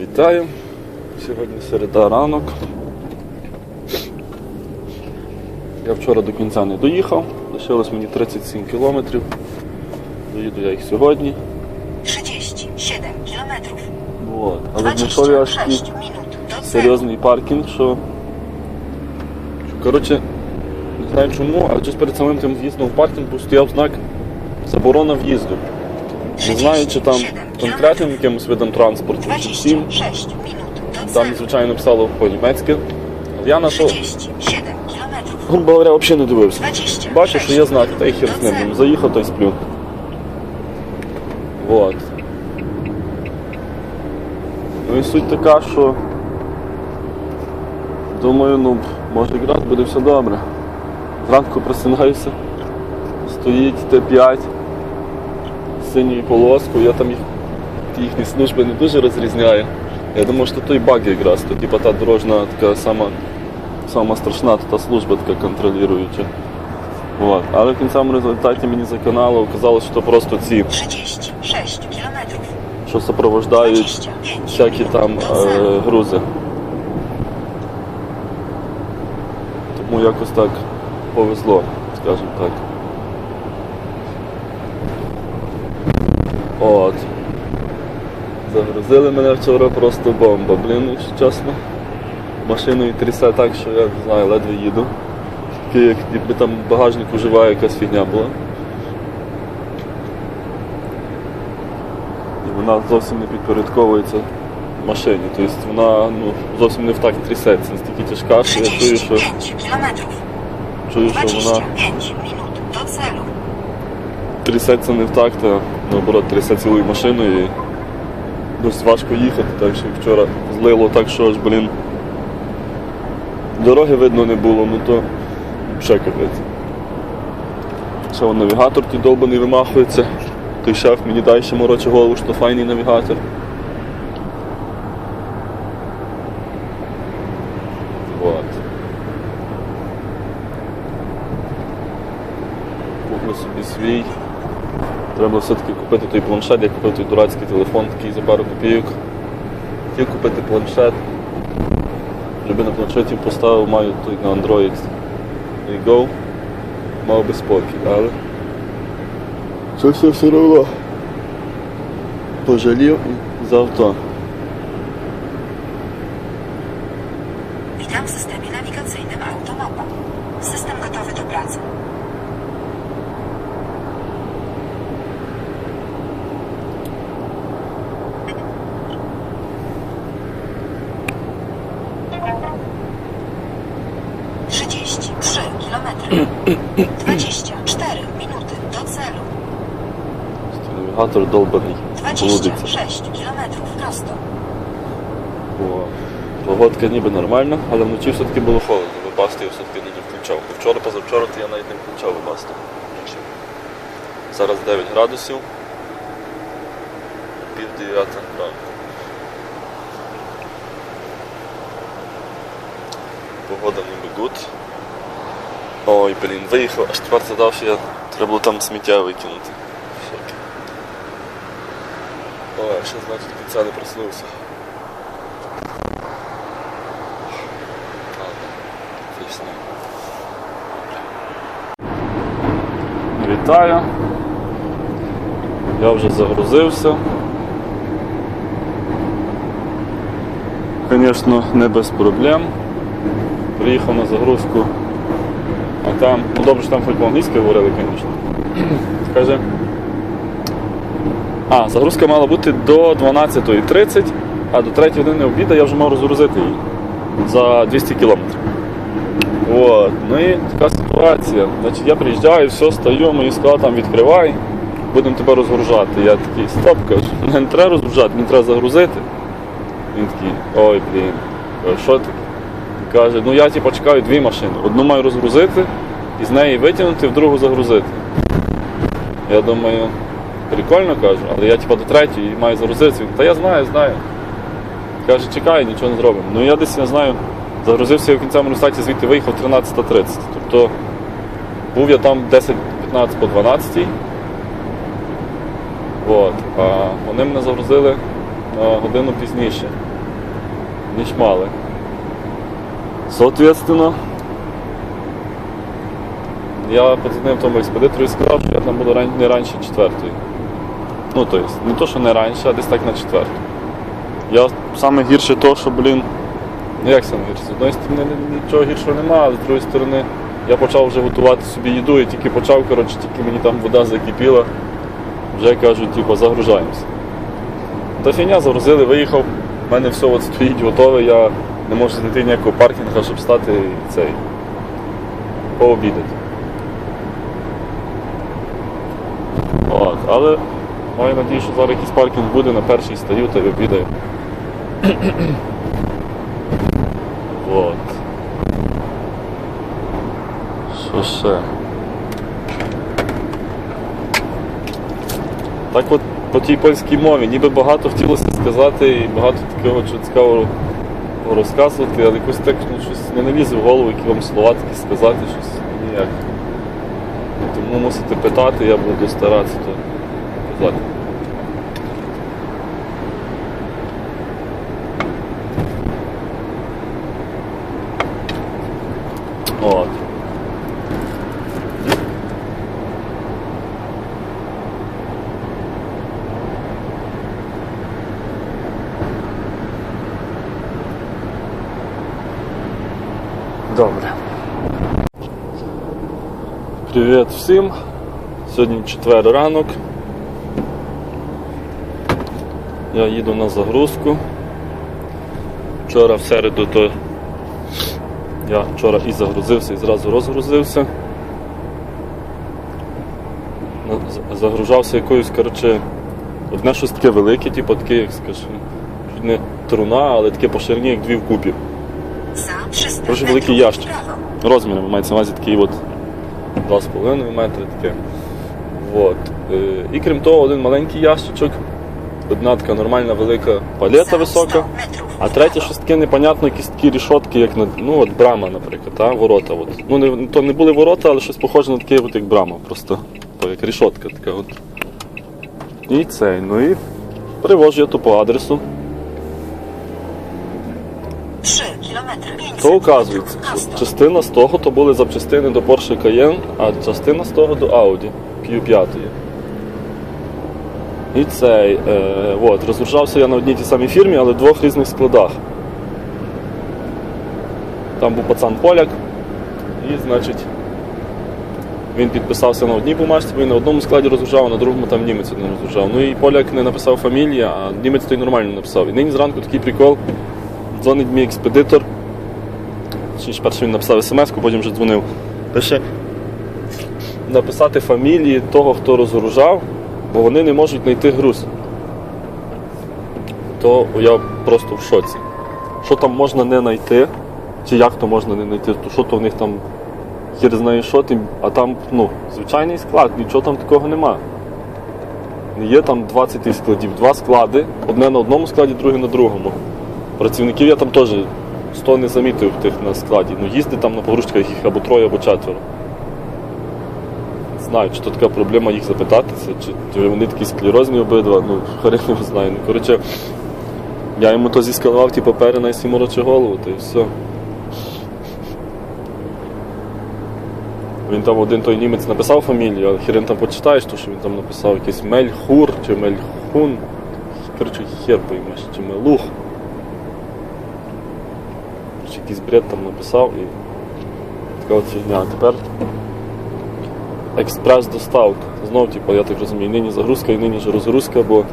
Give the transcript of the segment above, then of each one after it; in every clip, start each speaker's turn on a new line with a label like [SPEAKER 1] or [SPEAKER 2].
[SPEAKER 1] Вітаю. Сьогодні середа ранок. Я вчора до кінця не доїхав, лишилось мені 37 кілометрів. Доїду я їх сьогодні.
[SPEAKER 2] 37 kilometrów.
[SPEAKER 1] От. Але знайшов я аж такий
[SPEAKER 2] 26 minut do celu.
[SPEAKER 1] серйозний паркінг, що. Коротше, не знаю чому, але щось перед самим тим в'їздом в паркінг стояв знак заборона в'їзду. Не знаю, чи там
[SPEAKER 2] 37
[SPEAKER 1] конкретним якимось видом транспорту, чи всім.
[SPEAKER 2] 26 minut do
[SPEAKER 1] Там, звичайно, писало по-німецьки. Я на то,
[SPEAKER 2] 37 kilometrów.
[SPEAKER 1] грубо говоря, взагалі не дивився.
[SPEAKER 2] 26
[SPEAKER 1] Бачу, що є знаки, та й хер з ним. Заїхав, то й сплю. Вот. Ну і суть така, що думаю, ну, може якраз буде все добре. Зранку просинаюся, стоїть Т5 з синьою полоскою, я там їх, їхні служби не дуже розрізняю. Я думаю, що той баг якраз, то типа та дорожна така сама, сама страшна, то та служба така контролююча. Вот. Але в кінцевому результаті мені за каналу оказалось, що просто ці,
[SPEAKER 2] 36 kilometrów.
[SPEAKER 1] що супровождають всякі там е, грузи. Тому якось так повезло, скажімо так. От. Загрузили мене вчора просто бомба, блін, якщо чесно. Машиною трясе так, що я не знаю, ледве їду. Таке, як ніби там в багажнику жива якась фігня була. І вона зовсім не підпорядковується машині. Тобто вона ну, зовсім не в такт трясеться, настільки тяжка, що я чую, що, чую, що вона
[SPEAKER 2] 25 minut do celu.
[SPEAKER 1] трясеться не в такт, а наоборот трясе цілою машиною і досить важко їхати, так що вчора злило так, що аж, блін, дороги видно не було, ну то ще капець. Ще вон навігатор той довбаний вимахується. Той шеф мені далі мороче голову, що файний навігатор. Вот. Куплю собі свій. Треба все-таки купити той планшет, я купив той дурацький телефон такий за пару копійок. Хотів купити планшет. Люби на планшеті поставив, маю той на Android і Go. Мав би спокій, але щось все одно пожалів і за авто. Навігатор долбаний.
[SPEAKER 2] Dwadzieścia
[SPEAKER 1] Блудиться.
[SPEAKER 2] sześć kilometrów prosto.
[SPEAKER 1] О, Погодка ніби нормальна, але вночі все-таки було холодно. Вибасти я все-таки не включав. Вчора, позавчора то я навіть не включав вибасти. вночі. Зараз 9 градусів. Пів дев'ята ранку. Погода ніби гуд. Ой, блін, виїхав, аж тепер задав, що я треба було там сміття викинути. Ой, що значить кінця не проснувся. Звісно. Вітаю. Я вже загрузився. Звісно, не без проблем. Приїхав на загрузку. А там, ну добре, що там хоч по-англійськи говорили, звісно. Каже. А, загрузка мала бути до 12.30, а до 3 години обіду я вже мав розгрузити її за 200 кілометрів. От. Ну і така ситуація. Значить, я приїжджаю, все, стою, мені сказали, там відкривай, будемо тебе розгружати. Я такий, стоп, кажу, мене не треба розгружати, мені треба загрузити. Він такий, ой, блін, що таке? Каже, ну я типу, чекаю дві машини. Одну маю розгрузити і з неї витягнути, в другу загрузити. Я думаю, прикольно кажу, але я типу, до третьої маю загрузитися. Він, Та я знаю, знаю. Каже, чекай, нічого не зробимо. Ну я десь не знаю, загрузився я в кінцевому результаті, звідти виїхав 13.30. Тобто був я там 10-15 по 12. От. А вони мене загрузили на годину пізніше, ніж мали. Соответственно, я подзвонив тому експедитору і сказав, що я там буду не раніше четвертої. Ну, тобто, не то, що не раніше, а десь так на четверту. Я саме гірше то, що, блін, ну як саме гірше? З одної сторони нічого гіршого немає, а з другої сторони я почав вже готувати собі їду, і тільки почав, коротше, тільки мені там вода закипіла, вже кажуть, типу, загружаємося. Та фігня загрузили, виїхав, в мене все от стоїть готове, я не можу знайти ніякого паркінга, щоб стати цей пообідати. От, але маю надію, що зараз якийсь паркінг буде, на перший стою та й обідаю. Вот. Що ще? Так от по тій польській мові, ніби багато хотілося сказати і багато такого цікавого розказувати, але якось так ну, щось не налізе в голову, які вам слова такі сказати, щось ніяк. Тому мусите питати, я буду старатися то казати. От. Добре. Привіт всім. Сьогодні четвер ранок. Я їду на загрузку. Вчора в середу то я вчора і загрузився, і зразу розгрузився. Загружався якоюсь, коротше, одне щось таке велике, типу таке, як чуть не труна, але таке по ширині, як дві вкупі.
[SPEAKER 2] Za 300
[SPEAKER 1] Proszę
[SPEAKER 2] metrów
[SPEAKER 1] wielki
[SPEAKER 2] w
[SPEAKER 1] jaszczur.
[SPEAKER 2] prawo.
[SPEAKER 1] розмірами мається на увазі такий от 2,5 метри таке. Вот. Е, І крім того, один маленький ящичок, одна така нормальна велика палета висока, а
[SPEAKER 2] w
[SPEAKER 1] третє щось таке непонятне, якісь такі рішотки, як на ну, от брама, наприклад, та, ворота. От. Ну, не, то не були ворота, але щось похоже на таке, от, як брама, просто то, як рішотка така. От. І цей. Ну і привожу я то по адресу.
[SPEAKER 2] 3 km 500
[SPEAKER 1] То оказується,
[SPEAKER 2] metrów
[SPEAKER 1] що частина з того то були запчастини до Porsche Cayenne, а частина з того до Audi Q5. І цей, е, от, розгружався я на одній тій самій фірмі, але в двох різних складах. Там був пацан поляк, і, значить, він підписався на одній бумажці, він на одному складі розгружав, а на другому там німець один розгружав. Ну і поляк не написав фамілії, а німець той нормально написав. І нині зранку такий прикол. Дзвонить мій експедитор. Точніше, перше він написав смс-ку, потім вже дзвонив. Пише написати фамілії того, хто розгружав, бо вони не можуть знайти груз. То я просто в шоці. Що там можна не знайти, чи як то можна не знайти, то що то в них там хір знає що тим, а там ну, звичайний склад, нічого там такого нема. Не є там 20 складів, два склади, одне на одному складі, друге на другому. Працівників я там теж 100 не замітив тих на складі. Ну їздить там на погрузчиках їх або троє, або четверо. Знаю, чи то така проблема їх запитатися, чи, вони такі склерозні обидва, ну хрен його знає. Ну, коротше, я йому то зісканував ті папери на морочи голову, то і все. Він там один той німець написав фамілію, але хрен там почитаєш, то що він там написав якийсь Мельхур чи Мельхун. Коротше, хер поймеш, чи Мелух. Якийсь бред там написав і така от фігня. А тепер експрес-доставка. Знов, типу, я так розумію, нині загрузка і нині ж розгрузка, бо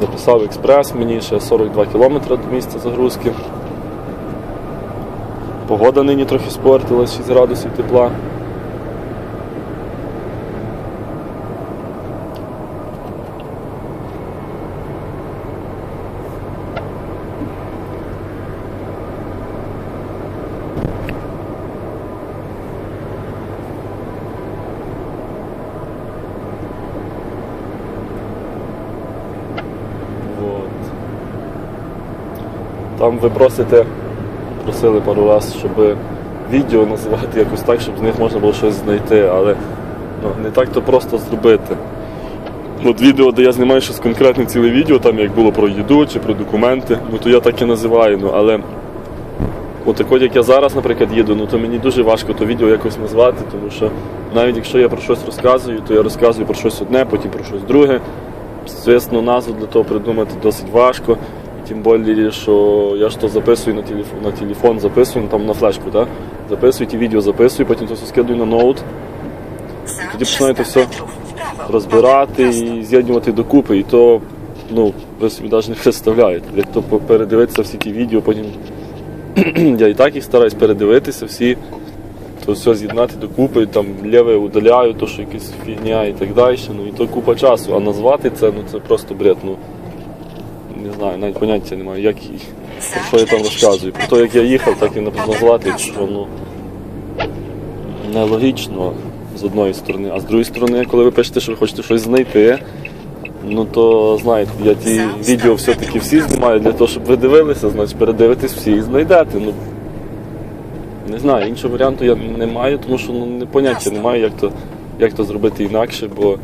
[SPEAKER 1] написав експрес, мені ще 42 кілометри до місця загрузки. Погода нині трохи спортилась, 6 градусів тепла. Вот. Там ви просите, просили пару разів, щоб відео називати якось так, щоб з них можна було щось знайти, але ну, не так то просто зробити. От відео, де я знімаю щось конкретне ціле відео, там як було про їду чи про документи, ну то я так і називаю. Ну, але от от як я зараз, наприклад, їду, ну то мені дуже важко то відео якось назвати, тому що навіть якщо я про щось розказую, то я розказую про щось одне, потім про щось друге. Звісно, назву для того придумати досить важко. Тим більше, що я ж то записую на телефон, на телефон записую, ну, там на флешку, так? записую ті відео, записую, потім то все скидую на ноут, Тоді
[SPEAKER 2] 300
[SPEAKER 1] починаєте все розбирати і з'єднувати докупи. І то, ну, ви собі навіть не представляєте. Як то передивитися всі ті відео, потім я і так їх стараюсь передивитися всі, то все з'єднати докупи, там ліве удаляю, то що якась фігня і так далі. Ну і то купа часу. А назвати це, ну це просто бред. Ну, не знаю, навіть поняття немає, як про що я там розказую. Про те, як я їхав, так і назвати, що ну нелогічно з одної сторони. А з другої сторони, коли ви пишете, що ви хочете щось знайти, ну то знаєте, я ті відео все-таки всі знімаю для того, щоб ви дивилися, значить передивитесь всі і знайдете. Ну, не знаю, іншого варіанту я не маю, тому що ну, не поняття не маю, як то, як то зробити інакше, бо.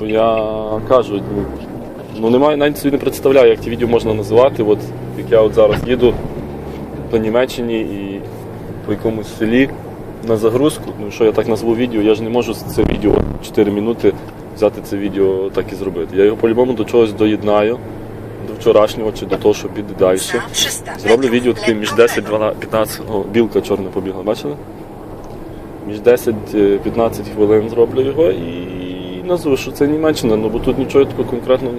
[SPEAKER 1] Бо я кажу, ну, ну немає, навіть собі не представляю, як ті відео можна називати. От як я от зараз їду по Німеччині і по якомусь селі на загрузку. Ну що я так назву відео, я ж не можу це відео 4 минути взяти це відео так і зробити. Я його по-любому до чогось доєднаю, до вчорашнього чи до того, що піде далі. Зроблю відео таке між 10-12-15. о, білка чорна побігла, бачили? Між 10-15 хвилин зроблю його і назву, що це Німеччина, ну бо тут нічого такого конкретно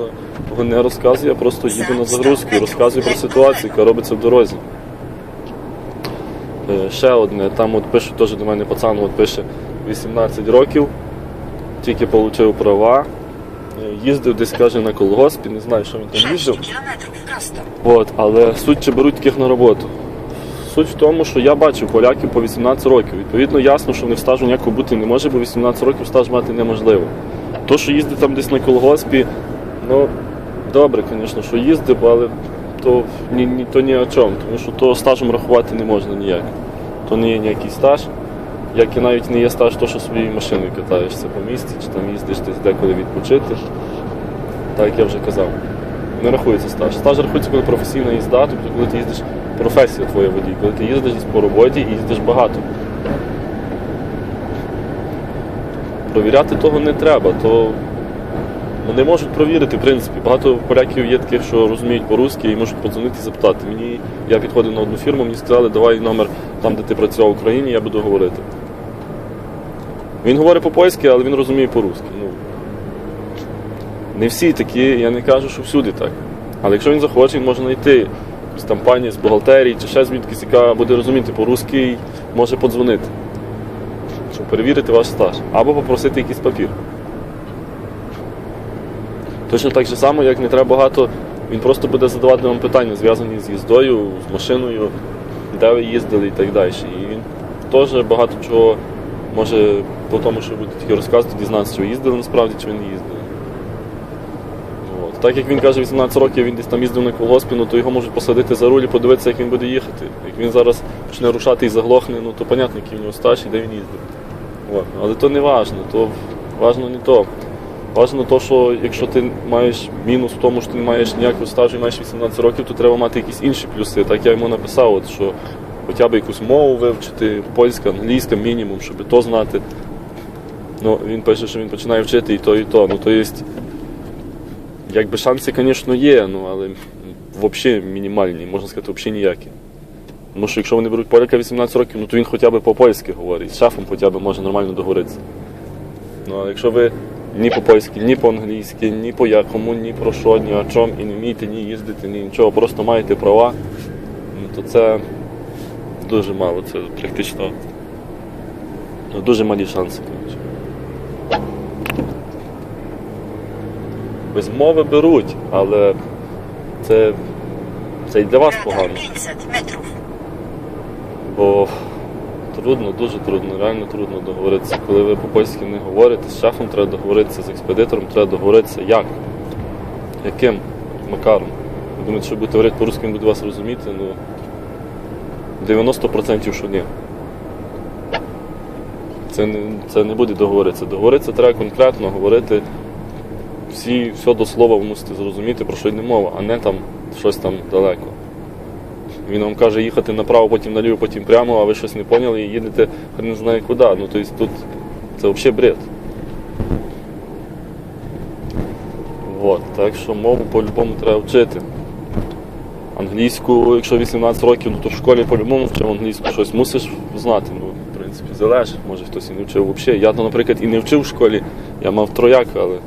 [SPEAKER 1] не розказую, я просто їду на загрузку і розказую про ситуацію, яка робиться в дорозі. Е, Ще одне, там от пише теж до мене пацан, от пише 18 років, тільки отримав права, е, їздив десь каже на колгоспі, не знаю, що він там їздив. От, але суть чи беруть таких на роботу. Суть в тому, що я бачив поляків по 18 років. Відповідно, ясно, що в них стажу ніякого бути не може, бо 18 років стаж мати неможливо. То, що їздить там десь на колгоспі, ну добре, звісно, що їздив, але то ні, ні, то ні о чому, тому що то стажем рахувати не можна ніяк. То не є ніякий стаж, як і навіть не є стаж, то, що своєю машиною катаєшся по місті, чи там їздиш десь деколи відпочити. Так як я вже казав не рахується стаж. Стаж рахується, коли професійна їзда, тобто коли ти їздиш, професія твоя водій, коли ти їздиш по роботі і їздиш багато. Провіряти того не треба, то вони можуть провірити, в принципі. Багато поляків є таких, що розуміють по-русски і можуть подзвонити і запитати. Мені я підходив на одну фірму, мені сказали, давай номер там, де ти працював в Україні, я буду говорити. Він говорить по-польськи, але він розуміє по-русски. Ну, не всі такі, я не кажу, що всюди так. Але якщо він захоче, він може знайти якусь там з бухгалтерії чи ще звідкись, яка буде розуміти по-русски може подзвонити, щоб перевірити ваш стаж. Або попросити якийсь папір. Точно так же само, як не треба багато, він просто буде задавати вам питання, зв'язані з їздою, з машиною, де ви їздили і так далі. І він теж багато чого може по тому, що ви будете тільки розказувати, дізнатися, чи ви їздили насправді, чи ви не їздили. Так як він каже, 18 років він десь там їздив на колгоспі, ну, то його можуть посадити за руль і подивитися, як він буде їхати. Як він зараз почне рушати і заглохне, ну то понятно, який в нього стаж і де він їздив. От. Але то не важно, то важно не то. Важно то, що якщо ти маєш мінус в тому, що ти не маєш ніякого стажу і маєш 18 років, то треба мати якісь інші плюси. Так я йому написав, от, що хоча б якусь мову вивчити, польська, англійська мінімум, щоб то знати. Ну, він пише, що він починає вчити і то, і то. Ну, то є, якби шанси, звісно, є, ну, але взагалі мінімальні, можна сказати, взагалі ніякі. Тому що якщо вони беруть поляка 18 років, ну то він хоча б по-польськи говорить, з шефом хоча б може нормально договоритися. Ну, а якщо ви ні по-польськи, ні по-англійськи, ні по якому, ні про що, ні о чому, і не вмієте ні їздити, ні нічого, просто маєте права, ну, то це дуже мало, це практично ну, дуже малі шанси. коротше. Без мови беруть, але це, це і для вас погано.
[SPEAKER 2] 500 metrów.
[SPEAKER 1] Бо трудно, дуже трудно, реально трудно договоритися. Коли ви по-польськи не говорите, з шефом треба договоритися, з експедитором треба договоритися. Як? Яким макаром? Ви думаєте, що будете говорити по-русски, він буде вас розуміти? Ну 90% що ні. Це не, це не буде договоритися. Договоритися треба конкретно говорити всі, все до слова ви мусите зрозуміти, про що йде мова, а не там щось там далеко. Він вам каже їхати направо, потім наліво, потім прямо, а ви щось не поняли і їдете хрен не знає куди. Ну, тобто тут це взагалі бред. Вот, так що мову по-любому треба вчити. Англійську, якщо 18 років, ну то в школі по-любому вчив англійську, щось мусиш знати. Ну, в принципі, залежить. Може хтось і не вчив взагалі. Я, наприклад, і не вчив в школі, я мав трояк, але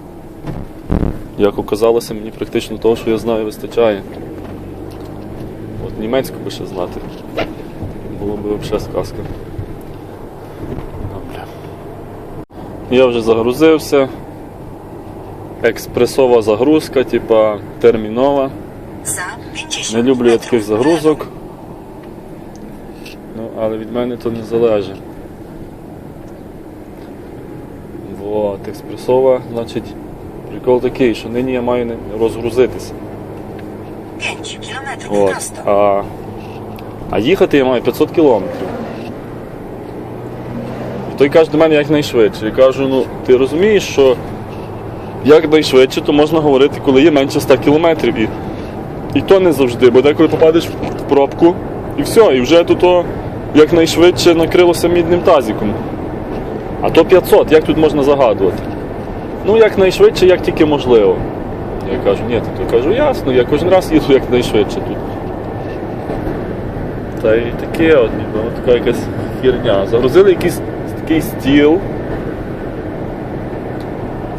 [SPEAKER 1] як оказалося, мені практично того, що я знаю, вистачає. От німецьку би ще знати. Було б взагалі сказка. Добре. Я вже загрузився. Експресова загрузка, типа термінова. Не люблю я таких загрузок. Ну, але від мене то не залежить. Вот, експресова, значить, прикол такий, що нині я маю розгрузитися.
[SPEAKER 2] prawo. 5 km
[SPEAKER 1] От. А, а їхати я маю 500 кілометрів. І той каже до мене якнайшвидше. Я кажу, ну ти розумієш, що якнайшвидше, то можна говорити, коли є менше 100 кілометрів. І, і то не завжди, бо деколи попадеш в пробку і все, і вже тут то якнайшвидше накрилося мідним тазиком. А то 500, як тут можна загадувати? Ну, якнайшвидше, як тільки можливо. Я кажу, ні, то кажу, ясно, я кожен раз їду якнайшвидше тут. Та й таке от, ніби, така якась херня. Загрузили якийсь такий стіл.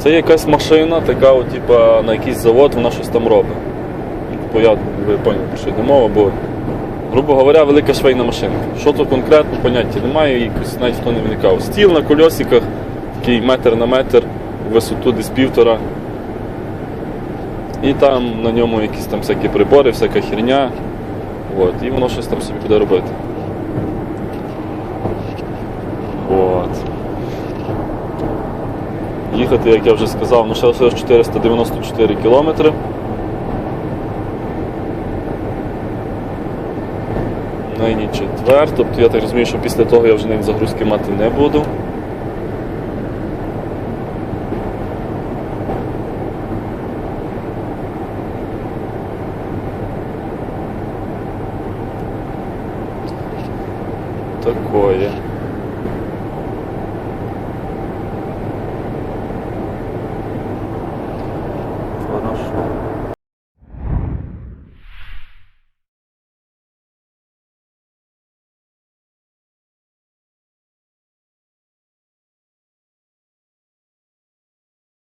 [SPEAKER 1] Це якась машина, така, от, типа, на якийсь завод, вона щось там робить. Ну, Бо я, ви поняли, про що йде мова, бо, грубо говоря, велика швейна машинка. Що то конкретно, поняття немає, якось навіть хто не вникав. Стіл на кольосиках, такий метр на метр, висоту десь півтора. І там на ньому якісь там всякі прибори, всяка херня. От, і воно щось там собі буде робити. От. Їхати, як я вже сказав, ну ще лише 494 кілометри. Нині четвер, тобто я так розумію, що після того я вже навіть загрузки мати не буду. coisa.